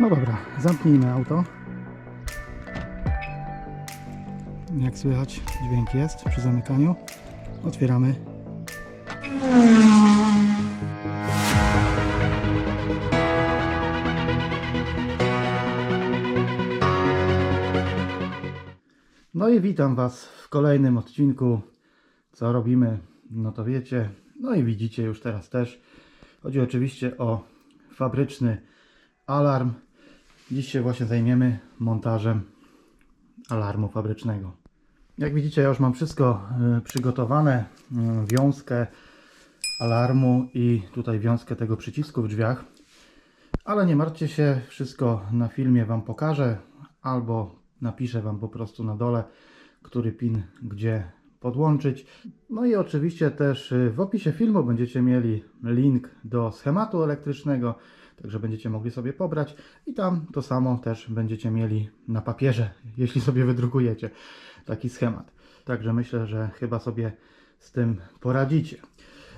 No dobra, zamknijmy auto. Jak słychać, dźwięk jest przy zamykaniu. Otwieramy. No i witam Was w kolejnym odcinku. Co robimy? No to wiecie. No i widzicie już teraz też. Chodzi oczywiście o fabryczny alarm. Dziś się właśnie zajmiemy montażem alarmu fabrycznego. Jak widzicie, ja już mam wszystko y, przygotowane. Y, wiązkę alarmu i tutaj wiązkę tego przycisku w drzwiach. Ale nie martwcie się, wszystko na filmie Wam pokażę albo napiszę Wam po prostu na dole, który pin gdzie podłączyć. No i oczywiście też y, w opisie filmu będziecie mieli link do schematu elektrycznego, także będziecie mogli sobie pobrać i tam to samo też będziecie mieli na papierze, jeśli sobie wydrukujecie taki schemat. Także myślę, że chyba sobie z tym poradzicie.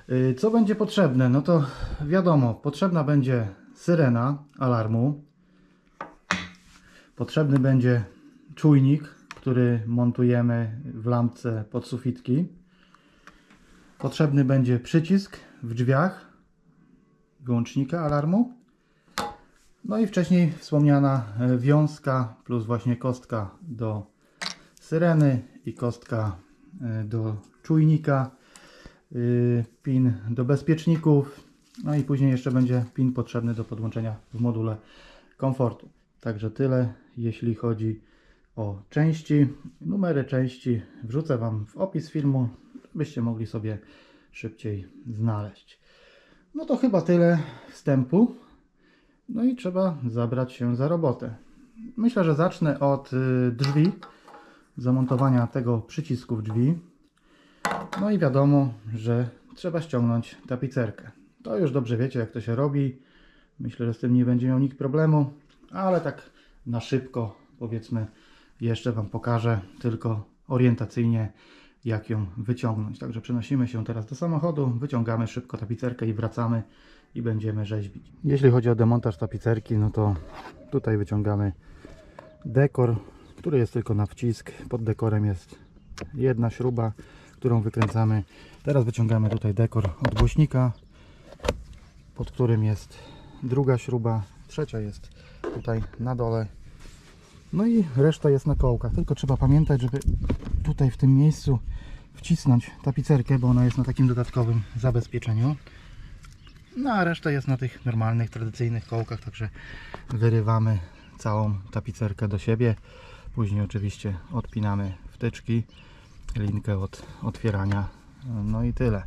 Y, Co będzie potrzebne? No to wiadomo, potrzebna będzie syrena alarmu. Potrzebny będzie czujnik, który montujemy w lampce pod sufitki. Potrzebny będzie przycisk w drzwiach wyłącznika alarmu. No i wcześniej wspomniana e, wiązka plus właśnie kostka do syreny i kostka e, do czujnika, y, pin do bezpieczników, no i później jeszcze będzie pin potrzebny do podłączenia w module komfortu. Także tyle, jeśli chodzi o części. Numery części wrzucę Wam w opis filmu, żebyście mogli sobie szybciej znaleźć. No to chyba tyle wstępu. No i trzeba zabrać się za robotę. Myślę, że zacznę od y, drzwi, zamontowania tego przycisku w drzwi. No i wiadomo, że trzeba ściągnąć tapicerkę. To już dobrze wiecie, jak to się robi. Myślę, że z tym nie będzie miał nikt problemu, ale tak na szybko, powiedzmy, jeszcze Wam pokażę tylko orientacyjnie, jak ją wyciągnąć. Także przenosimy się teraz do samochodu, wyciągamy szybko tapicerkę i wracamy i będziemy rzeźbić. Jeśli chodzi o demontaż tapicerki, no to tutaj wyciągamy dekor, który jest tylko na wcisk. Pod dekorem jest jedna śruba, którą wykręcamy. Teraz wyciągamy tutaj dekor od głośnika, pod którym jest druga śruba, trzecia jest tutaj na dole. No i reszta jest na kołkach. Tylko trzeba pamiętać, żeby tutaj w tym miejscu wcisnąć tapicerkę, bo ona jest na takim dodatkowym zabezpieczeniu. No a reszta jest na tych normalnych, tradycyjnych kołkach, także wyrywamy całą tapicerkę do siebie. Później oczywiście odpinamy wtyczki, linkę od otwierania. No i tyle.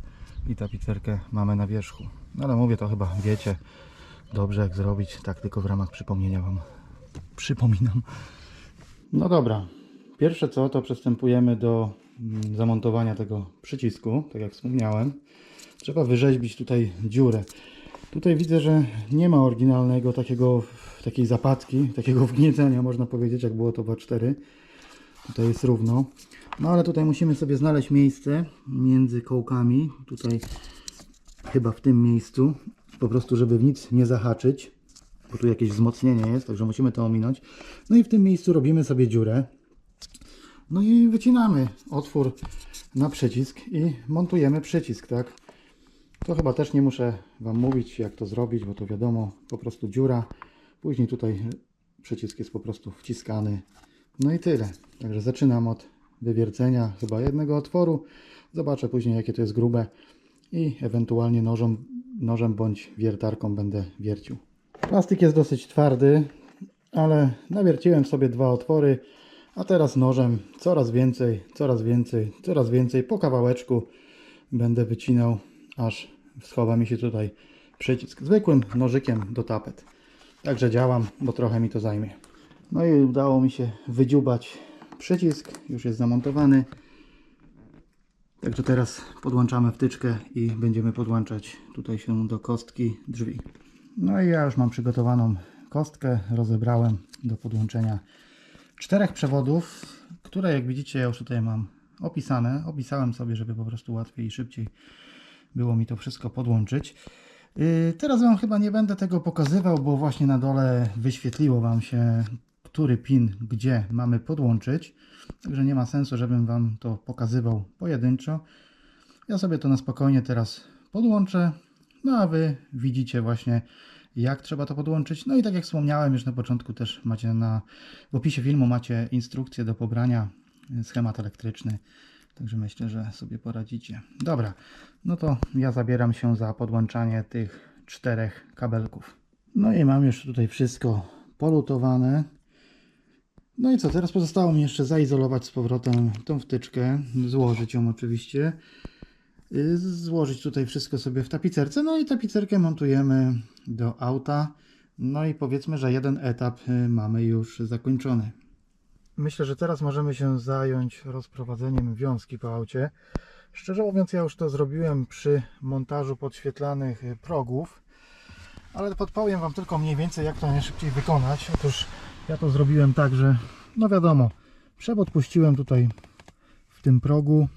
I tapicerkę mamy na wierzchu. No ale mówię, to chyba wiecie dobrze jak zrobić, tak tylko w ramach przypomnienia Wam przypominam. No dobra, pierwsze co to przystępujemy do mm, zamontowania tego przycisku, tak jak wspomniałem. Trzeba wyrzeźbić tutaj dziurę. Tutaj widzę, że nie ma oryginalnego takiego, takiej zapadki, takiego wgniecenia, można powiedzieć, jak było to w A4. Tutaj jest równo. No ale tutaj musimy sobie znaleźć miejsce między kołkami. Tutaj chyba w tym miejscu. Po prostu, żeby w nic nie zahaczyć. Bo tu jakieś wzmocnienie jest, także musimy to ominąć. No i w tym miejscu robimy sobie dziurę. No i wycinamy otwór na przycisk i montujemy przycisk, tak? To chyba też nie muszę Wam mówić, jak to zrobić, bo to wiadomo, po prostu dziura. Później tutaj przycisk jest po prostu wciskany. No i tyle. Także zaczynam od wywiercenia chyba jednego otworu. Zobaczę później, jakie to jest grube i ewentualnie nożem, nożem bądź wiertarką będę wiercił. Plastik jest dosyć twardy, ale nawierciłem sobie dwa otwory, a teraz nożem coraz więcej, coraz więcej, coraz więcej po kawałeczku będę wycinał, aż schowa mi się tutaj przycisk. Zwykłym nożykiem do tapet. Także działam, bo trochę mi to zajmie. No i udało mi się wydziubać przycisk, już jest zamontowany. Także teraz podłączamy wtyczkę i będziemy podłączać tutaj się do kostki drzwi. No i ja już mam przygotowaną kostkę, rozebrałem do podłączenia czterech przewodów, które jak widzicie ja już tutaj mam opisane. Opisałem sobie, żeby po prostu łatwiej i szybciej było mi to wszystko podłączyć. Yy, Teraz Wam chyba nie będę tego pokazywał, bo właśnie na dole wyświetliło Wam się, który pin gdzie mamy podłączyć. Także nie ma sensu, żebym Wam to pokazywał pojedynczo. Ja sobie to na spokojnie teraz podłączę, no a Wy widzicie właśnie jak trzeba to podłączyć. No i tak jak wspomniałem już na początku też macie na w opisie filmu macie instrukcję do pobrania, schemat elektryczny. Także myślę, że sobie poradzicie. Dobra, no to ja zabieram się za podłączanie tych czterech kabelków. No i mam już tutaj wszystko polutowane. No i co, teraz pozostało mi jeszcze zaizolować z powrotem tą wtyczkę, złożyć ją oczywiście, y, złożyć tutaj wszystko sobie w tapicerce, no i tapicerkę montujemy do auta, no i powiedzmy, że jeden etap y, mamy już zakończony. Myślę, że teraz możemy się zająć rozprowadzeniem wiązki po aucie. Szczerze mówiąc, ja już to zrobiłem przy montażu podświetlanych y, progów, ale podpowiem Wam tylko mniej więcej, jak to najszybciej wykonać. Otóż ja to zrobiłem tak, że no wiadomo, przewód puściłem tutaj w tym progu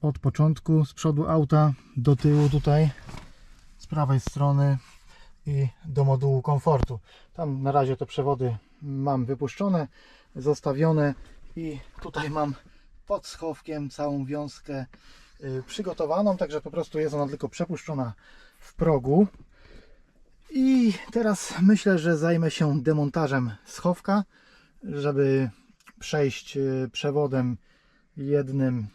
od początku, z przodu auta do tyłu tutaj, z prawej strony i do modułu komfortu. Tam na razie te przewody mam wypuszczone, zostawione i tutaj mam pod schowkiem całą wiązkę y, przygotowaną, także po prostu jest ona tylko przepuszczona w progu. I teraz myślę, że zajmę się demontażem schowka, żeby przejść y, przewodem jednym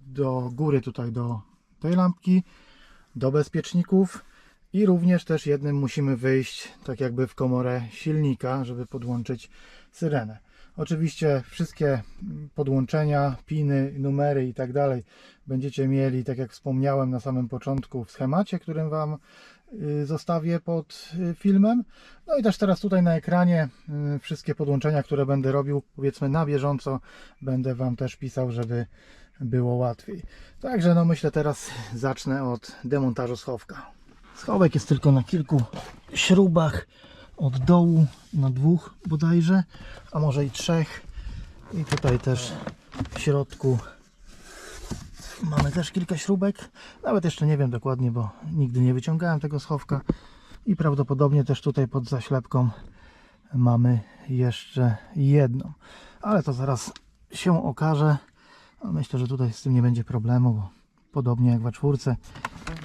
do góry tutaj do tej lampki, do bezpieczników i również też jednym musimy wyjść tak jakby w komorę silnika, żeby podłączyć syrenę. Oczywiście wszystkie podłączenia, piny, numery i tak dalej będziecie mieli, tak jak wspomniałem na samym początku w schemacie, którym Wam y, zostawię pod y, filmem. No i też teraz tutaj na ekranie y, wszystkie podłączenia, które będę robił, powiedzmy na bieżąco, będę Wam też pisał, żeby było łatwiej. Także no myślę teraz zacznę od demontażu schowka. Schowek jest tylko na kilku śrubach od dołu, na dwóch bodajże, a może i trzech. I tutaj też w środku mamy też kilka śrubek. Nawet jeszcze nie wiem dokładnie, bo nigdy nie wyciągałem tego schowka. I prawdopodobnie też tutaj pod zaślepką mamy jeszcze jedną. Ale to zaraz się okaże. Myślę, że tutaj z tym nie będzie problemu, bo podobnie jak w czwórce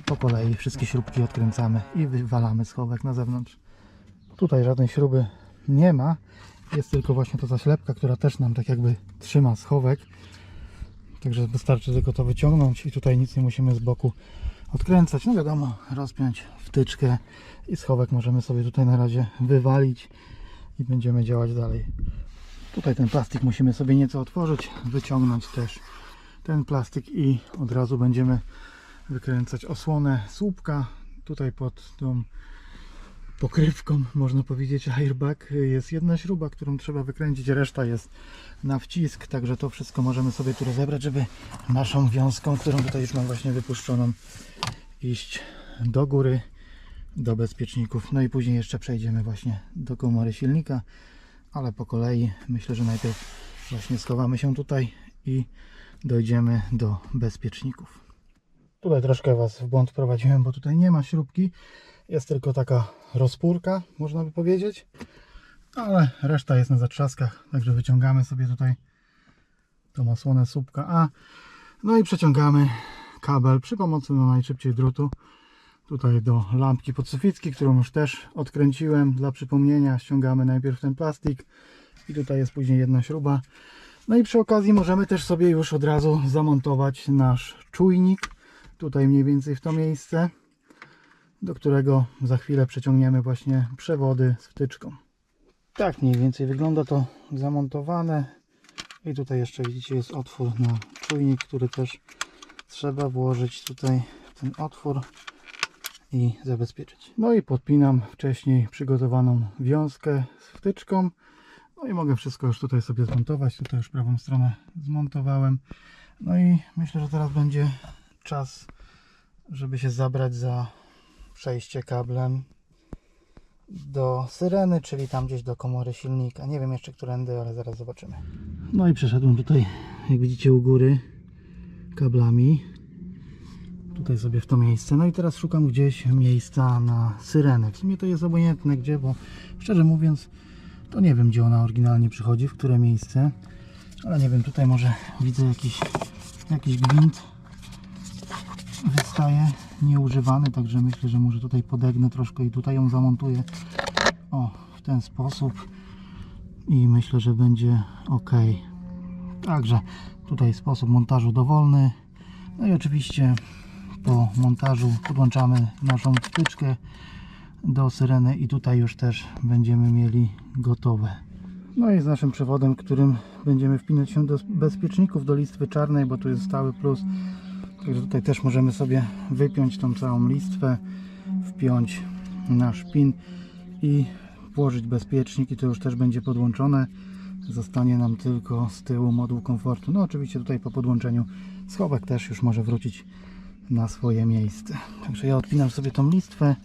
po kolei wszystkie śrubki odkręcamy i wywalamy schowek na zewnątrz. Tutaj żadnej śruby nie ma. Jest tylko właśnie ta zaślepka, która też nam tak jakby trzyma schowek. Także wystarczy tylko to wyciągnąć i tutaj nic nie musimy z boku odkręcać. No wiadomo, rozpiąć wtyczkę i schowek możemy sobie tutaj na razie wywalić i będziemy działać dalej. Tutaj ten plastik musimy sobie nieco otworzyć, wyciągnąć też ten plastik i od razu będziemy wykręcać osłonę słupka. Tutaj pod tą pokrywką, można powiedzieć, airbag jest jedna śruba, którą trzeba wykręcić, reszta jest na wcisk, także to wszystko możemy sobie tu rozebrać, żeby naszą wiązką, którą tutaj już mam właśnie wypuszczoną, iść do góry, do bezpieczników. No i później jeszcze przejdziemy właśnie do komory silnika, ale po kolei myślę, że najpierw właśnie schowamy się tutaj i dojdziemy do bezpieczników. Tutaj troszkę Was w błąd wprowadziłem, bo tutaj nie ma śrubki. Jest tylko taka rozpórka, można by powiedzieć. Ale reszta jest na zatrzaskach, także wyciągamy sobie tutaj tą osłonę słupka A. No i przeciągamy kabel przy pomocy no najszybciej drutu tutaj do lampki podsufickiej, którą już też odkręciłem dla przypomnienia. Ściągamy najpierw ten plastik i tutaj jest później jedna śruba. No i przy okazji możemy też sobie już od razu zamontować nasz czujnik. Tutaj mniej więcej w to miejsce, do którego za chwilę przeciągniemy właśnie przewody z wtyczką. Tak mniej więcej wygląda to zamontowane. I tutaj jeszcze widzicie jest otwór na czujnik, który też trzeba włożyć tutaj w ten otwór i zabezpieczyć. No i podpinam wcześniej przygotowaną wiązkę z wtyczką. No i mogę wszystko już tutaj sobie zmontować. Tutaj już prawą stronę zmontowałem. No i myślę, że teraz będzie czas, żeby się zabrać za przejście kablem do syreny, czyli tam gdzieś do komory silnika. Nie wiem jeszcze którędy, ale zaraz zobaczymy. No i przeszedłem tutaj, jak widzicie u góry, kablami. Tutaj sobie w to miejsce. No i teraz szukam gdzieś miejsca na syrenę. W sumie to jest obojętne gdzie, bo szczerze mówiąc, to nie wiem gdzie ona oryginalnie przychodzi, w które miejsce. Ale nie wiem, tutaj może widzę jakiś, jakiś gwint wystaje nieużywany, także myślę, że może tutaj podegnę troszkę i tutaj ją zamontuję. O, w ten sposób. I myślę, że będzie ok. Także tutaj sposób montażu dowolny. No i oczywiście po montażu podłączamy naszą wtyczkę do syreny i tutaj już też będziemy mieli gotowe. No i z naszym przewodem, którym będziemy wpinać się do bezpieczników do listwy czarnej, bo tu jest stały plus. Także tutaj też możemy sobie wypiąć tą całą listwę, wpiąć nasz pin i włożyć bezpiecznik i to już też będzie podłączone. Zostanie nam tylko z tyłu moduł komfortu. No oczywiście tutaj po podłączeniu schowek też już może wrócić na swoje miejsce. Także ja odpinam sobie tą listwę,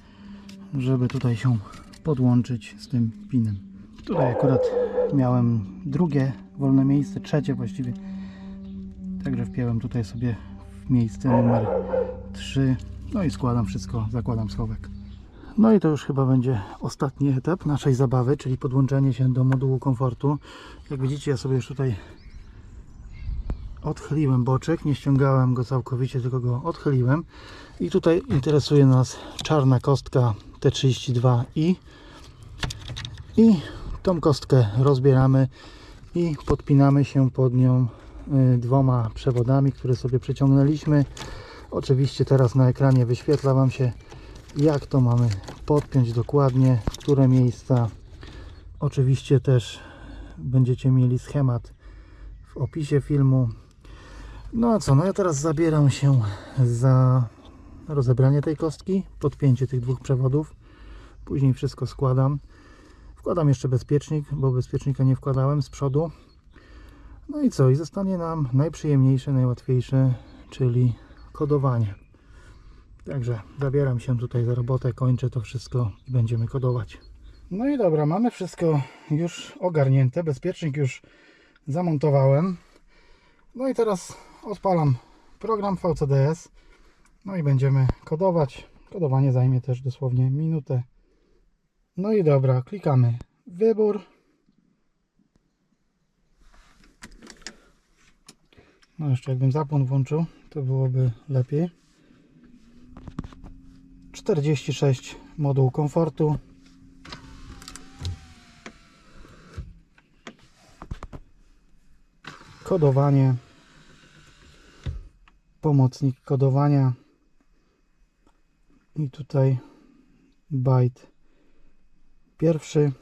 żeby tutaj się podłączyć z tym pinem. Tutaj akurat miałem drugie wolne miejsce, trzecie właściwie. Także wpiąłem tutaj sobie w miejsce numer 3. No i składam wszystko, zakładam schowek. No i to już chyba będzie ostatni etap naszej zabawy, czyli podłączenie się do modułu komfortu. Jak widzicie, ja sobie już tutaj odchyliłem boczek, nie ściągałem go całkowicie, tylko go odchyliłem. I tutaj interesuje nas czarna kostka T32i. I tą kostkę rozbieramy i podpinamy się pod nią y, dwoma przewodami, które sobie przeciągnęliśmy. Oczywiście teraz na ekranie wyświetla Wam się jak to mamy podpiąć dokładnie, które miejsca. Oczywiście też będziecie mieli schemat w opisie filmu. No a co, no ja teraz zabieram się za rozebranie tej kostki, podpięcie tych dwóch przewodów. Później wszystko składam. Wkładam jeszcze bezpiecznik, bo bezpiecznika nie wkładałem z przodu. No i co? I zostanie nam najprzyjemniejsze, najłatwiejsze, czyli kodowanie. Także zabieram się tutaj za robotę, kończę to wszystko i będziemy kodować. No i dobra, mamy wszystko już ogarnięte, bezpiecznik już zamontowałem. No i teraz odpalam program VCDS. No i będziemy kodować. Kodowanie zajmie też dosłownie minutę. No i dobra, klikamy wybór. No jeszcze jakbym zapłon włączył, to byłoby lepiej. 46 moduł komfortu. Kodowanie. Pomocnik kodowania. I tutaj byte pierwszy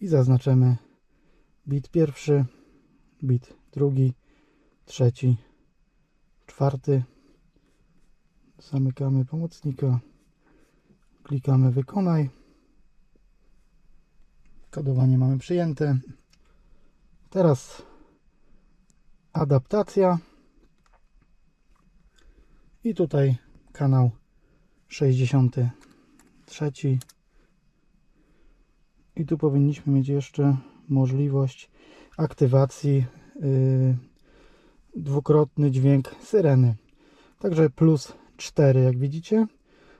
i zaznaczymy bit pierwszy, bit drugi, trzeci, czwarty. Zamykamy pomocnika. Klikamy wykonaj. Kodowanie mamy przyjęte. Teraz adaptacja. I tutaj kanał 63. I tu powinniśmy mieć jeszcze możliwość aktywacji yy, dwukrotny dźwięk syreny. Także plus 4 jak widzicie.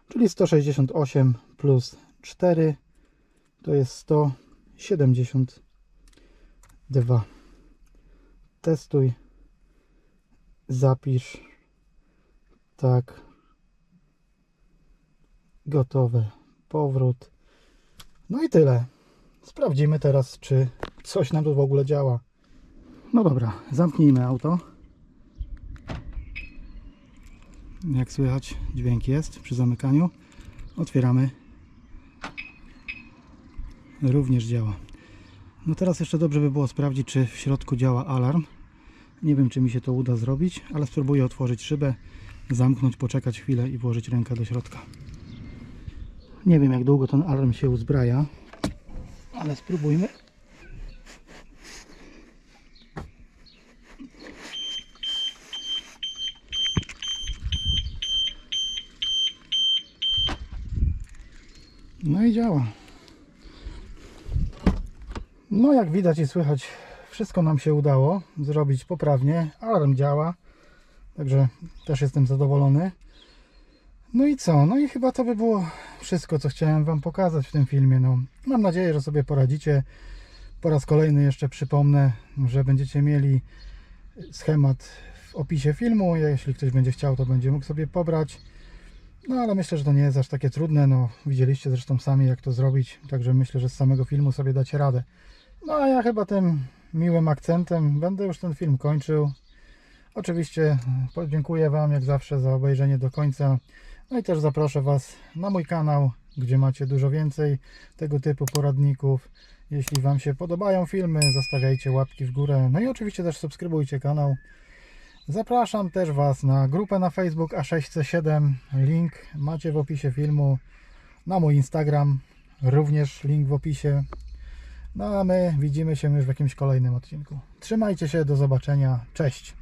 Czyli 168 plus 4 to jest 172. Testuj. Zapisz. Tak. Gotowe. Powrót. No i tyle. Sprawdzimy teraz, czy coś nam tu w ogóle działa. No dobra, zamknijmy auto. Jak słychać, dźwięk jest przy zamykaniu. Otwieramy. Również działa. No teraz jeszcze dobrze by było sprawdzić, czy w środku działa alarm. Nie wiem, czy mi się to uda zrobić, ale spróbuję otworzyć szybę, zamknąć, poczekać chwilę i włożyć rękę do środka. Nie wiem, jak długo ten alarm się uzbraja, ale spróbujmy. No i działa. No jak widać i słychać, wszystko nam się udało zrobić poprawnie. Alarm działa, także też jestem zadowolony. No i co? No i chyba to by było wszystko, co chciałem Wam pokazać w tym filmie. No, mam nadzieję, że sobie poradzicie. Po raz kolejny jeszcze przypomnę, że będziecie mieli schemat w opisie filmu. Jeśli ktoś będzie chciał, to będzie mógł sobie pobrać. No ale myślę, że to nie jest aż takie trudne. No, widzieliście zresztą sami, jak to zrobić. Także myślę, że z samego filmu sobie dacie radę. No a ja chyba tym miłym akcentem będę już ten film kończył. Oczywiście podziękuję Wam jak zawsze za obejrzenie do końca. No i też zaproszę Was na mój kanał, gdzie macie dużo więcej tego typu poradników. Jeśli Wam się podobają filmy, zostawiajcie łapki w górę. No i oczywiście też subskrybujcie kanał. Zapraszam też Was na grupę na Facebook A6C7. Link macie w opisie filmu. Na mój Instagram również link w opisie. No a my widzimy się już w jakimś kolejnym odcinku. Trzymajcie się, do zobaczenia. Cześć.